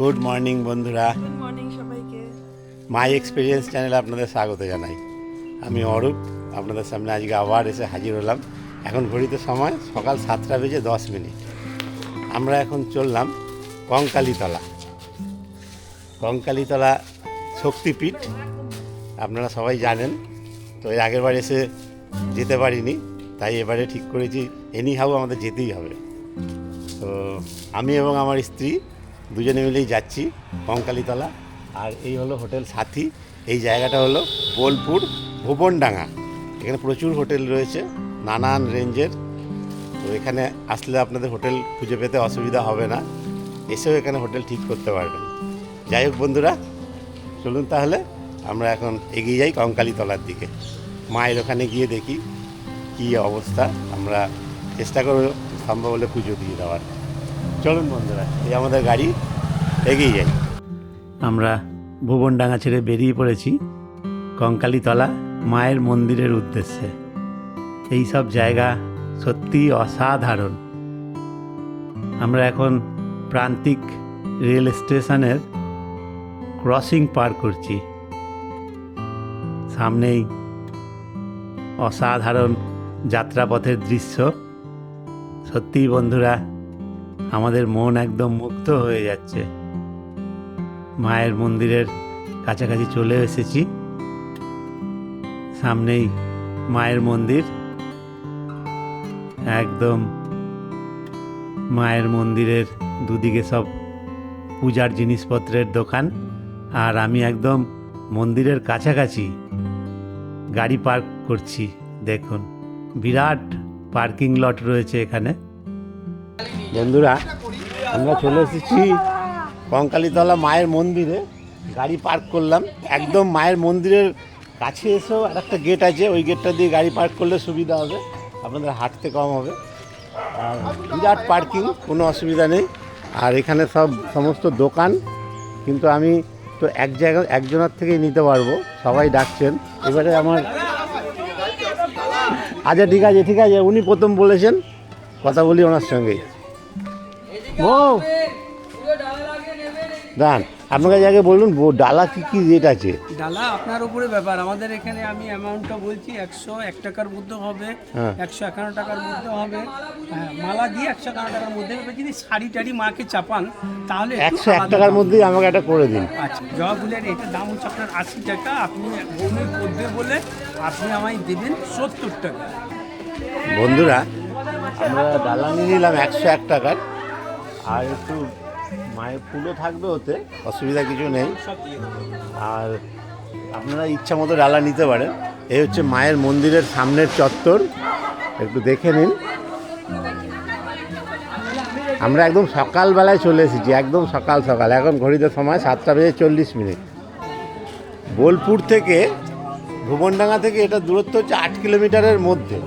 Good morning বন্ধুরা। Good morning সবাইকে। My experience চ্যানেলে আপনাদের স্বাগত জানাই। আমি অরূপ আপনাদের সামনে আজকে আবার এসে হাজির হলাম। এখন ঘড়িতে সময় সকাল সাতটা বেজে দশ মিনিট। আমরা এখন চললাম কঙ্কালীতলা। কঙ্কালীতলা শক্তিপীঠ আপনারা সবাই জানেন তো এর আগের বার এসে যেতে পারিনি তাই এবারে ঠিক করেছি এনি হাউ আমাদের যেতেই হবে। তো আমি এবং আমার স্ত্রী দুজনে মিলেই যাচ্ছি, কঙ্কালীতলা। আর এই হলো হোটেল সাথী। এই জায়গাটা হলো বোলপুর ভুবনডাঙ্গা। এখানে প্রচুর হোটেল রয়েছে, নানান রেঞ্জের। তো এখানে আসলে আপনাদের হোটেল খুঁজে পেতে অসুবিধা হবে না। এসেও এখানে হোটেল ঠিক করতে পারবেন। যাই হোক বন্ধুরা, চলুন তাহলে, আমরা এখন এগিয়ে যাই কঙ্কালীতলার দিকে। মায়ের ওখানে গিয়ে দেখি কী অবস্থা। আমরা চেষ্টা করব সম্ভব হলে পুজো দিয়ে দেওয়ার। চলুন বন্ধুরা, এই আমাদের গাড়ি এগিয়ে যাই। আমরা ভুবনডাঙ্গা ছেড়ে বেরিয়ে পড়েছি কঙ্কালীতলা মায়ের মন্দিরের উদ্দেশ্যে। এই সব জায়গা সত্যিই অসাধারণ। আমরা এখন প্রান্তিক রেল স্টেশনের ক্রসিং পার করছি। সামনেই অসাধারণ যাত্রাপথের দৃশ্য। সত্যিই বন্ধুরা আমাদের মন একদম মুগ্ধ হয়ে যাচ্ছে। মায়ের মন্দিরের কাছাকাছি চলে এসেছি। সামনেই মায়ের মন্দির। একদম মায়ের মন্দিরের দুদিকে সব পূজার জিনিসপত্রের দোকান। আর আমি একদম মন্দিরের কাছাকাছি গাড়ি পার্ক করছি, দেখুন। বিরাট পার্কিং লট রয়েছে এখানে। বন্ধুরা, আমরা চলে এসেছি কঙ্কালীতলা মায়ের মন্দিরে। গাড়ি পার্ক করলাম। একদম মায়ের মন্দিরের কাছে এসেও আর একটা গেট আছে। ওই গেটটা দিয়ে গাড়ি পার্ক করলে সুবিধা হবে। আপনাদের হাঁটতে কম হবে। আর বিরাট পার্কিং, কোনো অসুবিধা নেই। আর এখানে সব সমস্ত দোকান। কিন্তু আমি তো এক জায়গা, একজনের থেকেই নিতে পারব। সবাই ডাকছেন। এবারে আমার আচ্ছা ঠিক আছে ঠিক আছে। উনি প্রথম বলেছেন। কথা বলি ওনার সঙ্গে। ও দান আপনার কাছে আগে বলুন ডালা কি কি রেট আছে? ডালা আপনার উপরে ব্যাপার আমাদের এখানে আমি অ্যামাউন্টটা বলছি একশো এক টাকার মধ্যে হবে হ্যাঁ। একশো একান্ন টাকার মধ্যে হবে হ্যাঁ, মালা দিয়ে একশো একান্ন টাকার মধ্যে হবে যদি শাড়ি টাড়ি মাকে চাপান তাহলে একশো এক টাকার। মধ্যেই আমাকে একটা করে দিন। আচ্ছা জবা ফুলের এটার দাম হচ্ছে আপনার আশি টাকা আপনি বমি করবে বলে আপনি আমায় দেবেন সত্তর টাকা। বন্ধুরা আমরা ডালা নিয়ে নিলাম একশো এক টাকার। আর একটু মায়ের ফুলও থাকবে ওতে অসুবিধা কিছু নেই। আর আপনারা ইচ্ছা মতো ডালা নিতে পারেন। এই হচ্ছে মায়ের মন্দিরের সামনের চত্বর। একটু দেখে নিন। আমরা একদম সকালবেলায় চলে এসেছি একদম সকাল সকাল। এখন ঘড়িতে সময় সাতটা বেজে চল্লিশ মিনিট। বোলপুর থেকে ভুবনডাঙ্গা থেকে এটা দূরত্ব হচ্ছে আট কিলোমিটারের মধ্যে।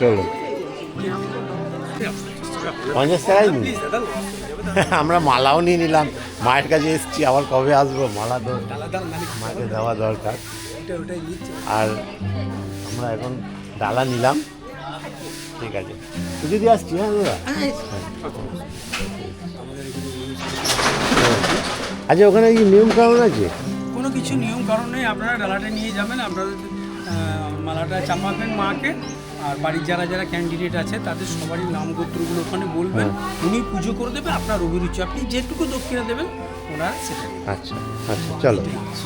চলো। পঞ্চাশ টাকাই নিন আমরা মালাও নিয়ে নিলাম। মায়ের কাছে এসেছি, আবার কবে আসব? মালা তো মাকে দেওয়া দরকার। আর আমরা এখন ডালা নিলাম। ঠিক আছে। তুই যদি আসছি হ্যাঁ দাদা? আচ্ছা ওখানে কি নিয়ম কানুন আছে? কোনো কিছু নিয়ম কারণ নেই। আপনারা ডালাটা নিয়ে যাবেন। আপনারা মালাটা চাপাবেন মাকে। আর বাড়ির যারা যারা ক্যান্ডিডেট আছে তাদের সবারই নাম গোত্রগুলো ওখানে বলবেন। উনি পুজো করে দেবে আপনার অভিরুচি। আপনি যেটুকু দক্ষিণা দেবেন ওনারা সেটা আচ্ছা আচ্ছা চলো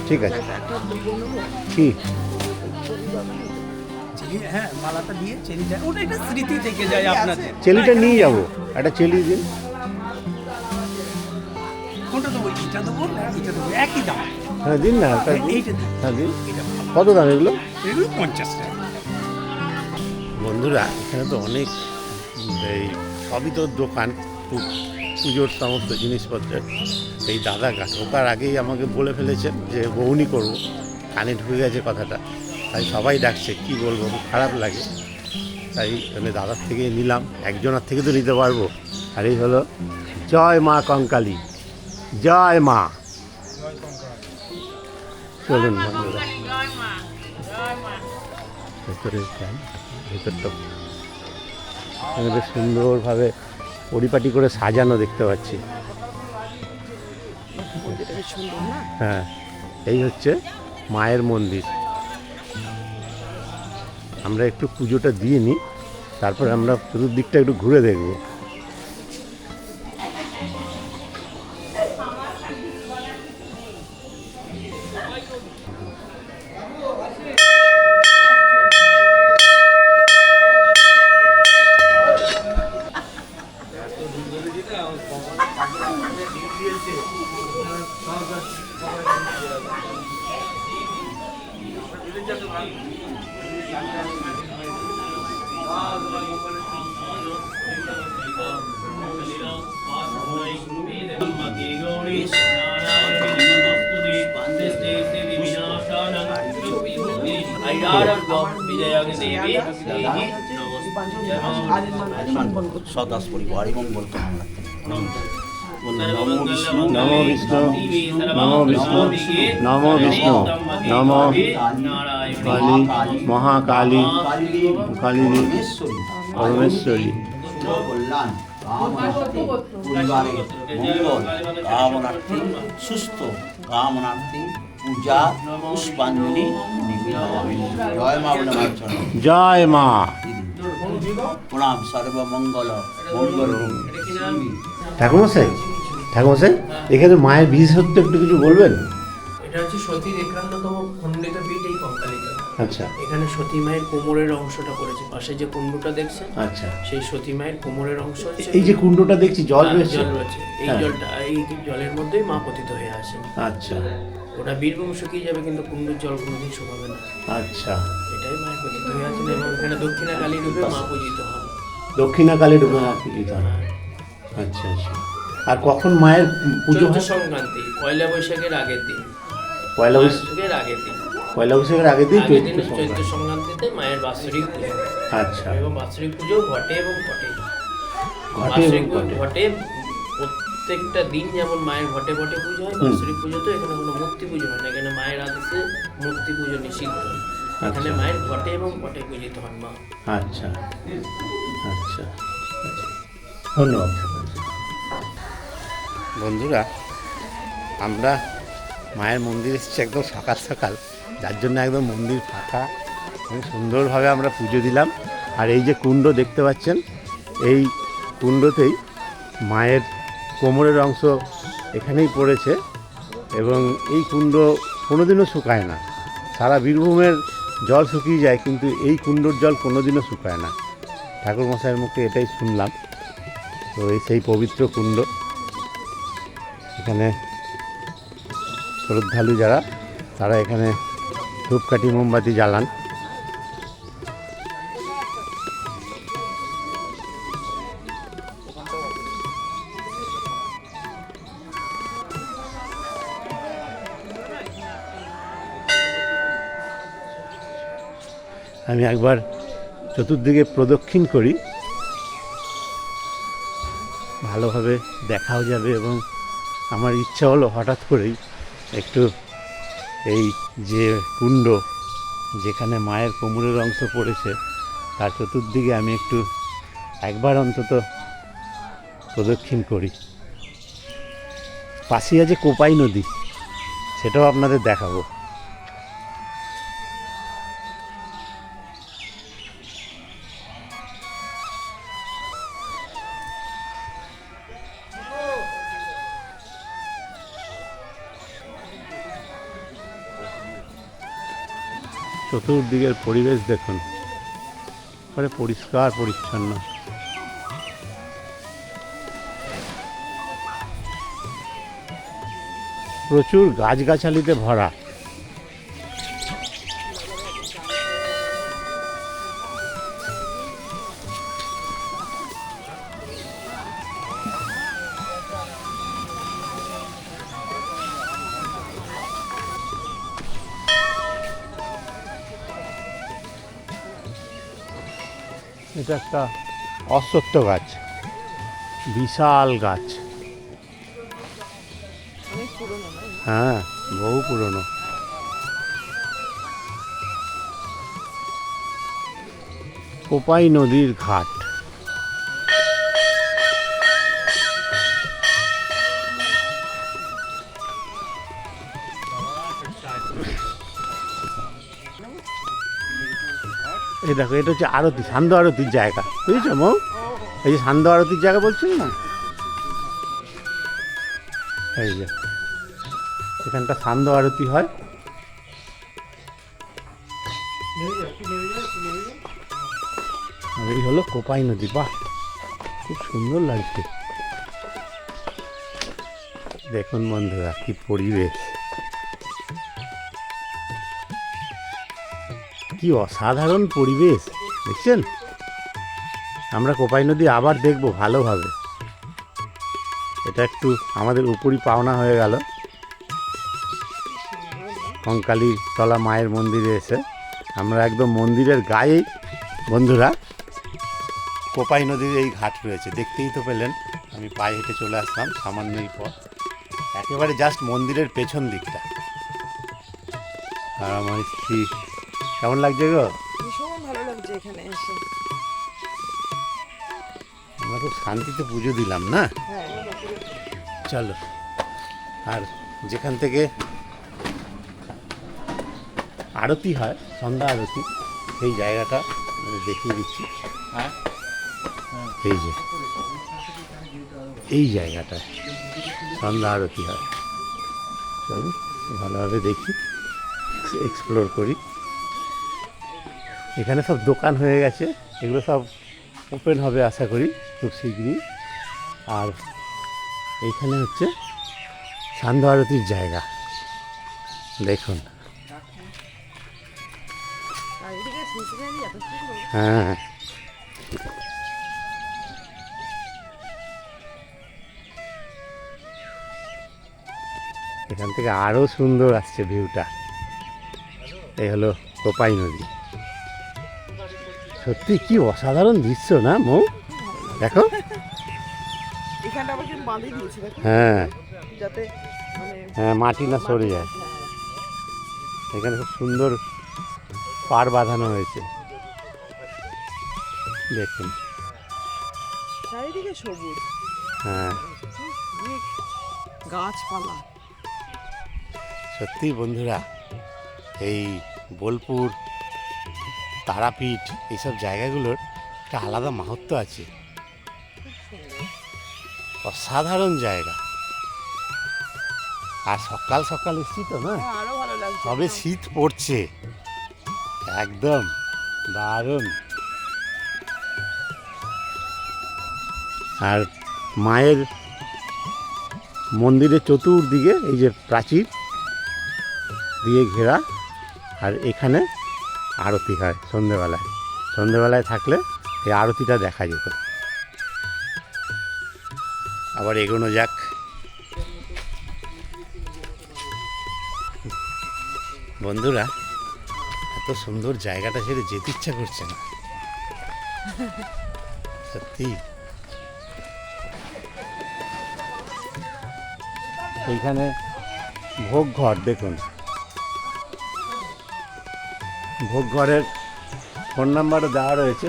ঠিক আছে। কি? হ্যাঁ মালাটা দিয়ে চেরিটা ওটা একটা স্মৃতি থেকে যায় আপনাদের। চেলিটা নিয়ে যাব একটা চেলি দিন কোনটা দেবো? এটা দেবো এটা দেবো একই দাম। হ্যাঁ দিন না এইটা দিন হ্যাঁ দিন। কত দাম এগুলো? এগুলো পঞ্চাশ টাকা। বন্ধুরা এখানে তো অনেক এই সবই তো দোকান পুজোর সমস্ত জিনিসপত্রের এই দাদা ঢোকার আগেই আমাকে বলে ফেলেছেন যে বউনি করব কানে ঢুকে গেছে কথাটা। তাই সবাই ডাকছে কি বলব? খুব খারাপ লাগে। তাই মানে দাদার থেকে নিলাম একজনের থেকে তো নিতে পারব। আর এই হলো জয় মা কঙ্কালী জয় মা। চলুন বন্ধুরা। ভেতরে ভেতরটা। সুন্দরভাবে পরিপাটি করে সাজানো দেখতে পাচ্ছি। হ্যাঁ এই হচ্ছে মায়ের মন্দির। আমরা একটু পুজোটা দিয়ে নিই, তারপরে আমরা চতুর্দিকটা একটু ঘুরে দেখব। সদাস পরিবার মঙ্গল কামনা নমো বিষ্ণু নমো বিষ্ণু নমো বিষ্ণু নমো বিষ্ণু নমো কালী মহাকালী কালী পরমেশ্বরী পরমেশ্বরী কল্যাণ পরিবারে মঙ্গল কামনার্থে সুস্থ কামনার্থে পূজা পুষ্পাঞ্জলি জয় মা জয় মা। প্রণাম সর্বমঙ্গল মঙ্গল ঠাকুমশাই ঠাকুমশাই এখানে মায়ের বীজ একটু কিছু বলবেন? এটা হচ্ছে সতীর একান্নতম খণ্ডিত পীঠ এই কঙ্কালিকা। আচ্ছা। এখানে সতী মায়ের কোমরের অংশটা পড়েছে পাশে যে কুণ্ডটা দেখছেন? আচ্ছা। সেই সতী মায়ের কোমরের অংশ এই যে কুণ্ডটা দেখছি জল রয়েছে? জল রয়েছে। এই হ্যাঁ। জলটা এই জলের মধ্যেই মা পতিত হয়ে আসেন। আচ্ছা। ওটা বীরভূম শুকিয়ে যাবে কিন্তু কুণ্ডের জল কোনোদিন শুকাবে না। আচ্ছা। এটাই আছেন এবং এখানে দক্ষিণা কালী রূপে মা পূজিত হন দক্ষিণা কালী ডুবে পূজিত হয়। আচ্ছা আচ্ছা। আর কখন মায়ের পুজো হয়? সংক্রান্তি পয়লা বৈশাখের আগের দিন। পয়লা বৈশাখের আগের দিন। পয়লা বৈশাখের আগের দিন চৈত্র সংক্রান্তিতে মায়ের বাৎসরিক পুজো। আচ্ছা। এবং বাৎসরিক পুজো ঘটে এবং ঘটে। ঘটে এবং। ঘটে। প্রত্যেকটা দিন যেমন মায়ের ঘটে ঘটে পুজো হয় বাৎসরিক পুজো তো এখানে কোনো মূর্তি পুজো হয় না। এখানে মায়ের আদেশে মূর্তি পুজো নিষিদ্ধ। এখানে মায়ের ঘটে এবং ঘটে পূজিত হন মা। আচ্ছা। আচ্ছা। ধন্যবাদ। বন্ধুরা আমরা মায়ের মন্দির এসেছি একদম সকাল সকাল যার জন্য একদম মন্দির ফাঁকা সুন্দরভাবে আমরা পুজো দিলাম। আর এই যে কুণ্ড দেখতে পাচ্ছেন এই কুণ্ডতেই মায়ের কোমরের অংশ এখানেই পড়েছে এবং এই কুণ্ড কোনোদিনও শুকায় না। সারা বীরভূমের জল শুকিয়ে যায়, কিন্তু এই কুণ্ডর জল কোনোদিনও শুকায় না। ঠাকুর মশাইয়ের মুখে এটাই শুনলাম। তো এই সেই পবিত্র কুণ্ড। এখানে শ্রদ্ধালু যারা, তারা এখানে ধূপকাঠি, মোমবাতি জ্বালান। আমি একবার চতুর্দিকে প্রদক্ষিণ করি। ভালোভাবে দেখাও যাবে এবং আমার ইচ্ছা হলো হঠাৎ করেই একটু এই যে কুণ্ড যেখানে মায়ের কোমরের অংশ পড়েছে, তার চতুর্দিকে আমি একটু একবার অন্তত প্রদক্ষিণ করি। পাশেই আছে কোপাই নদী, সেটাও আপনাদের দেখাবো। চতুর্দিকের পরিবেশ দেখুন। পরে পরিষ্কার পরিচ্ছন্ন। প্রচুর গাছগাছালিতে ভরা। এটা একটা অশ্বত্থ গাছ বিশাল গাছ। হ্যাঁ বহু পুরনো। কোপাই নদীর ঘাট। এই দেখো, এটা হচ্ছে আরতি, সান্ধ্য আরতির জায়গা। বুঝেছ মৌ? এই যে সান্ধ্য আরতির জায়গা বলছেন না? এই যে, এখানটা সান্ধ্য আরতি হয়। এই হলো কোপাই নদী, বাহ! খুব সুন্দর লাগছে। দেখুন বন্ধুরা, কি পরিবেশ। কি অসাধারণ পরিবেশ, দেখছেন? আমরা কোপাই নদী আবার দেখব ভালোভাবে। এটা একটু আমাদের উপরই পাওনা হয়ে গেল। কঙ্কালী তলা মায়ের মন্দিরে এসে, আমরা একদম মন্দিরের গায়ে, বন্ধুরা, কোপাই নদীর এই ঘাট রয়েছে। দেখতেই তো পেলেন, আমি পায়ে হেঁটে চলে আসলাম সামান্যই পথ। একেবারে জাস্ট মন্দিরের পেছন দিকটা। আর আমার স্ত্রী কেমন লাগছে গো? ভীষণ ভালো লাগছে এখানে এসে। আমরা খুব শান্তিতে পুজো দিলাম না? হ্যাঁ। চলো আর যেখান থেকে আরতি হয় সন্ধ্যা আরতি সেই জায়গাটা আমি দেখিয়ে দিচ্ছি। এই যে এই জায়গাটায় সন্ধ্যা আরতি হয়। চলো ভালোভাবে দেখি এক্সপ্লোর করি। এখানে সব দোকান হয়ে গেছে, এগুলো সব ওপেন হবে আশা করি খুব শীঘ্রই আর এইখানে হচ্ছে সান্ধ্য আরতির জায়গা। দেখুন। সুন্দর হ্যাঁ। এখান থেকে আরও সুন্দর আসছে ভিউটা। এই হলো কোপাই নদী। সত্যি কি অসাধারণ দৃশ্য না মৌ? দেখো। হ্যাঁ। মানে হ্যাঁ মাটি না সরে যায়। এখানে খুব সুন্দর পার বাঁধানো হয়েছে। দেখুন। চারিদিকে সবুজ। হ্যাঁ। গাছপালা। সত্যি বন্ধুরা এই বোলপুর তারাপীঠ এইসব জায়গাগুলোর একটা আলাদা মাহাত্ম আছে। অসাধারণ জায়গা। আর সকাল সকাল এসছি তো না? হ্যাঁ, তবে শীত পড়ছে। একদম দারুণ। আর মায়ের মন্দিরের চতুর্দিকে এই যে প্রাচীর দিয়ে ঘেরা। আর এখানে আরতি হয় সন্ধেবেলায়। সন্ধেবেলায় থাকলে এই আরতিটা দেখা যেত। আবার এগোনো যাক। বন্ধুরা, এত সুন্দর জায়গাটা ছেড়ে যেতে ইচ্ছা করছে না। সত্যি। এইখানে ভোগ ঘর, দেখুন। ভোগ ঘরের ফোন নাম্বারও দেওয়া রয়েছে।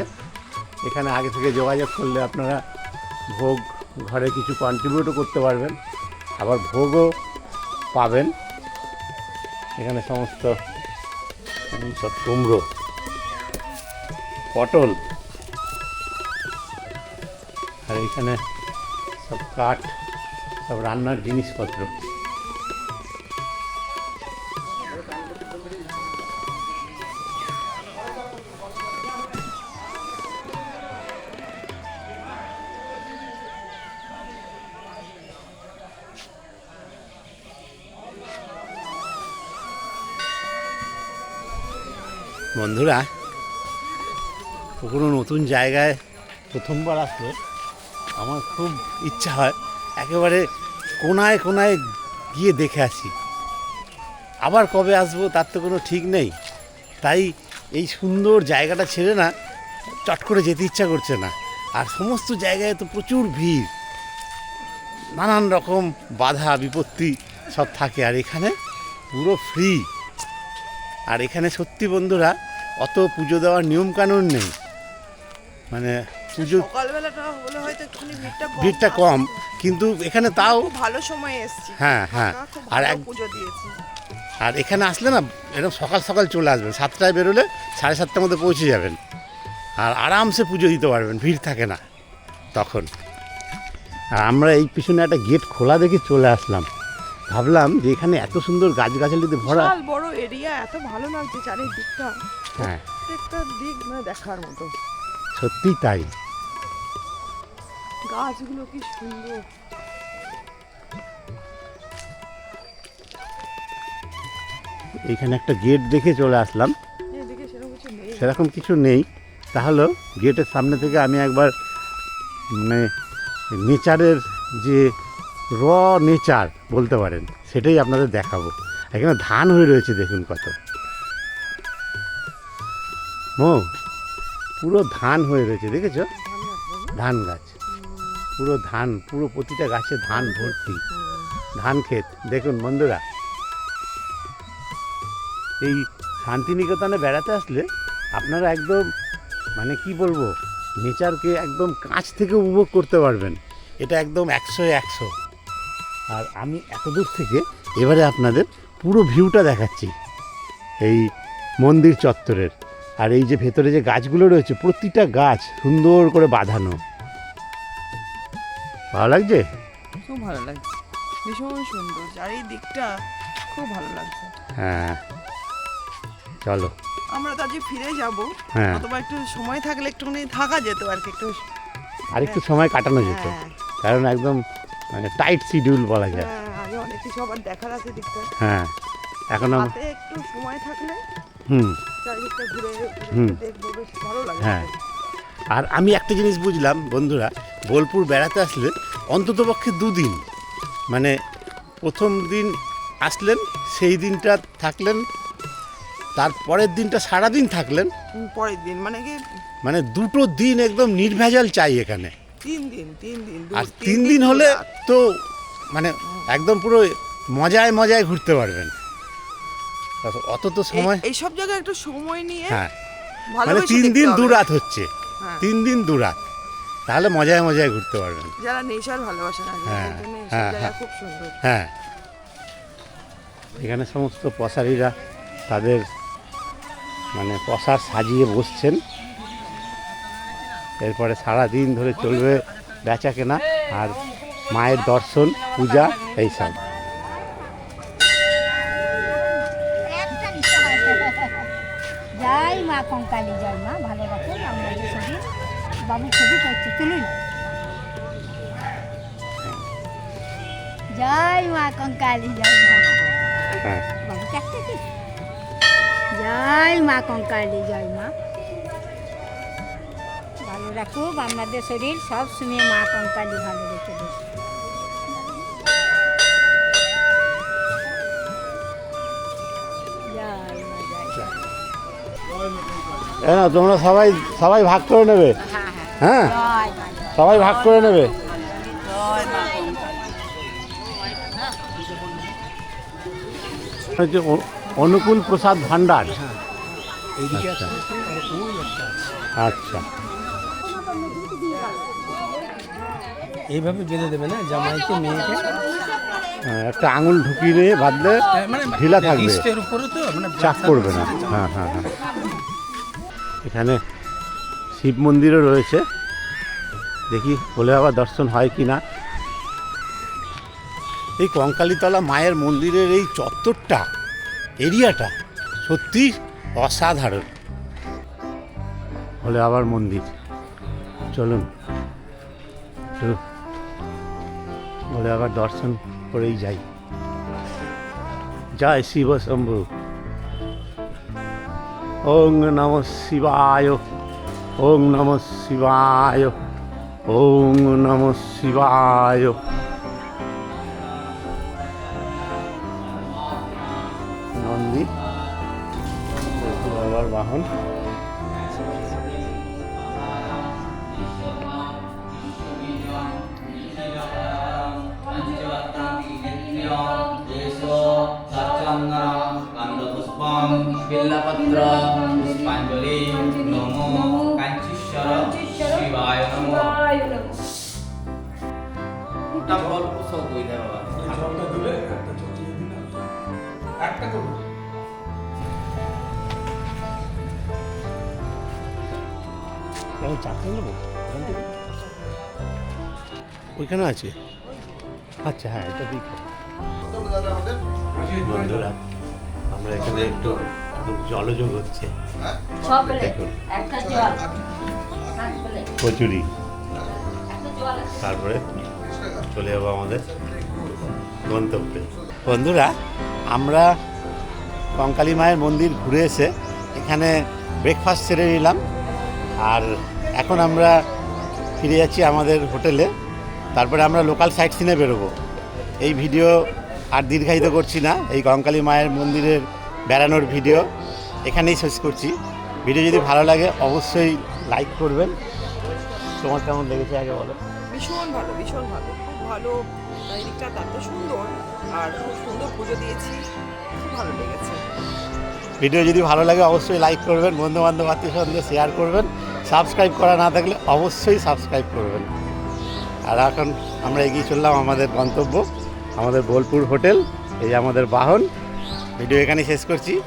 এখানে আগে থেকে যোগাযোগ করলে আপনারা ভোগ ঘরে কিছু কন্ট্রিবিউটও করতে পারবেন। আবার ভোগও পাবেন। এখানে সমস্ত সব কুমড়ো, পটল, আর এখানে সব কাঠ, সব রান্নার জিনিসপত্র। বন্ধুরা কোনো নতুন জায়গায় প্রথমবার আসলে আমার খুব ইচ্ছা হয় একেবারে কোনায় কোনায় গিয়ে দেখে আসি। আবার কবে আসব তার তো কোনো ঠিক নেই। তাই এই সুন্দর জায়গাটা ছেড়ে না চট করে যেতে ইচ্ছা করছে না। আর সমস্ত জায়গায় তো প্রচুর ভিড়। নানান রকম বাধা, বিপত্তি সব থাকে। আর এখানে পুরো ফ্রি আর এখানে সত্যি বন্ধুরা অত পুজো দেওয়ার নিয়মকানুন নেই। মানে পুজো সকালবেলাটা হলে হয়তো একটুখানি ভিড়টা কম ভিড়টা কম কিন্তু এখানে তাও ভালো সময় এসছি। হ্যাঁ হ্যাঁ। আর এক পুজো দিয়েছে। আর এখানে আসলে না এরকম সকাল সকাল চলে আসবেন। সাতটায় বেরোলে সাড়ে সাতটার মধ্যে পৌঁছে যাবেন। আর আরামসে পুজো দিতে পারবেন ভিড় থাকে না তখন। আর আমরা এই পিছনে একটা গেট খোলা দেখে চলে আসলাম। ভাবলাম যে এখানে এত সুন্দর গাছগাছালিতে ভরা বিশাল বড় এরিয়া এত ভালো লাগছে চারিদিকটা। হ্যাঁ। প্রত্যেকটা দিক মানে দেখার মতো। সত্যিই তাই। গাছগুলো কি সুন্দর। এইখানে একটা গেট দেখে চলে আসলাম। সেরকম কিছু নেই। সেরকম কিছু নেই। তাহলেও গেটের সামনে থেকে আমি একবার মানে নেচারের যে র নেচার বলতে পারেন, সেটাই আপনাদের দেখাবো। এখানে ধান হয়ে রয়েছে, দেখুন কত। পুরো ধান হয়ে রয়েছে, দেখেছ? ধান গাছ। পুরো ধান, পুরো প্রতিটা গাছে ধান ভর্তি। ধান ক্ষেত, দেখুন বন্ধুরা। এই শান্তিনিকেতনে বেড়াতে আসলে আপনারা একদম মানে কি বলব নেচারকে একদম কাছ থেকে উপভোগ করতে পারবেন। এটা একদম একশো একশো। আর আমি এত দূর থেকে এবারে আপনাদের পুরো ভিউটা দেখাচ্ছি এই মন্দির চত্বরের। আর এই যে ভেতরে যে গাছগুলো রয়েছে প্রতিটা গাছ সুন্দর করে বাঁধানো। ভালো লাগছে? খুব ভালো লাগছে। ভীষণ সুন্দর। চারিদিকটা খুব ভালো লাগছে। হ্যাঁ। চলো। আমরা তো আজকে ফিরে যাব। হ্যাঁ। অথবা একটু সময় থাকলে একটুখানি থাকা যেত আর কি একটু আরেকটু সময় কাটানো যেত। হ্যাঁ, কারণ একদম মানে টাইট শিডিউল বলা যায়। হ্যাঁ আগে অনেক কিছু আবার দেখার আছে দিকটা। হ্যাঁ এখন হাতে একটু সময় থাকলে হুম। চারিদিকটা ঘুরে। দেখব বেশ ভালো লাগে। হ্যাঁ। আর আমি একটা জিনিস বুঝলাম বন্ধুরা বোলপুর বেড়াতে আসলে অন্ততপক্ষে দুদিন মানে প্রথম দিন আসলেন সেই দিনটা থাকলেন তারপরের দিনটা সারাদিন থাকলেন। পরের দিন মানে কি মানে দুটো দিন একদম নির্ভেজাল চাই এখানে। তিন দিন তিন দিন আর তিন দিন হলে তো মানে একদম পুরো মজায় মজায় ঘুরতে পারবেন। অত তো সময় এই- এইসব জায়গায় একটু সময় নিয়ে হ্যাঁ। মানে তিন দিন। দু রাত হচ্ছে। হ্যাঁ। তিন দিন দু রাত। তাহলে মজায় মজায় ঘুরতে পারবেন। যারা নেশার ভালোবাসে না হ্যাঁ, হ্যাঁ, হ্যাঁ। খুব সুন্দর। হ্যাঁ। এখানে সমস্ত পশারিরা তাদের মানে পশার সাজিয়ে বসছেন। এরপরে সারা দিন ধরে চলবে বেচা কেনা আর মায়ের দর্শন পূজা এইসব জয় মা কঙ্কালী জয় মা ভালো রাখুন আপনাদের ছবি বাবু ছবি করছি তুলুন। জয় মা কঙ্কালী জয় মা। হ্যাঁ। বাবু কি জয় মা কঙ্কালী জয় মা। ভালো রাখুক আপনাদের শরীর সব সময় মা কঙ্কালী ভালো রেখে। এ না তোমরা সবাই সবাই ভাগ করে নেবে হ্যাঁ সবাই ভাগ করে নেবে অনুকূল প্রসাদ ভান্ডার আচ্ছা। এইভাবে বেঁধে দেবে না জামাইকে মেয়েকে। হ্যাঁ, একটা আঙুল ঢুকিয়ে নিয়ে বাঁধলে হ্যাঁ, মানে ঢিলা থাকবে। উপরে তো মানে চাপ পড়বে না। হ্যাঁ হ্যাঁ হ্যাঁ। এখানে শিব মন্দিরও রয়েছে। দেখি বলে আবার দর্শন হয় কি না। এই কঙ্কালীতলা মায়ের মন্দিরের এই চত্বরটা এরিয়াটা সত্যি অসাধারণ। হলে আবার মন্দির। চলুন। চলুন বলে আবার দর্শন করেই যাই। জয় শিব শম্ভু। ওং নম শিবায়। ওং নম শিবায়। ওং নম শিবায়। নন্দী বাহন। বিল্লপত্র পুষ্পাঞ্জলি নমো কাঞ্চীশ্বর শিবায় নমো ওটা গল্প সব বই দেওয়া আছে। চারটা করুন। এখন চারটে নেব? ওইখানে আছে? আচ্ছা হ্যাঁ এটা ঠিক বন্ধুরা আমরা এখানে একটু জলযোগ হচ্ছে। কচুরি। তারপরে চলে যাব আমাদের গন্তব্যে। বন্ধুরা আমরা কঙ্কালী মায়ের মন্দির ঘুরে এসে এখানে ব্রেকফাস্ট সেরে নিলাম। আর এখন আমরা ফিরে যাচ্ছি আমাদের হোটেলে। তারপরে আমরা লোকাল সাইট সিনে বেরোবো। এই ভিডিও আর দীর্ঘায়িত করছি না। এই কঙ্কালী মায়ের মন্দিরের বেড়ানোর ভিডিও এখানেই শেষ করছি। ভিডিও যদি ভালো লাগে অবশ্যই লাইক করবেন। তোমার কেমন লেগেছে আগে বলো। ভীষণ ভালো ভীষণ ভালো। খুব ভালো। এত সুন্দর আর খুব সুন্দর পুজো দিয়েছি। খুব ভালো লেগেছে। ভিডিও যদি ভালো লাগে অবশ্যই লাইক করবেন বন্ধু বান্ধব আত্মীয় স্বজনদের শেয়ার করবেন। সাবস্ক্রাইব করা না থাকলে অবশ্যই সাবস্ক্রাইব করবেন। আর এখন আমরা এগিয়ে চললাম আমাদের গন্তব্য আমাদের বোলপুর হোটেল এই আমাদের বাহন। ভিডিও এখানে শেষ করছি।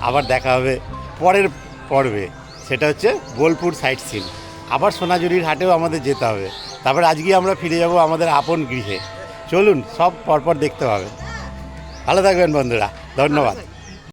আবার দেখা হবে পরের পর্বে। সেটা হচ্ছে বোলপুর সাইট সিন। আবার সোনাঝুরির হাটেও আমাদের যেতে হবে। তারপর আজকে আমরা ফিরে যাব আমাদের আপন গৃহে। চলুন, সব পরপর দেখতে হবে। ভালো থাকবেন বন্ধুরা। ধন্যবাদ।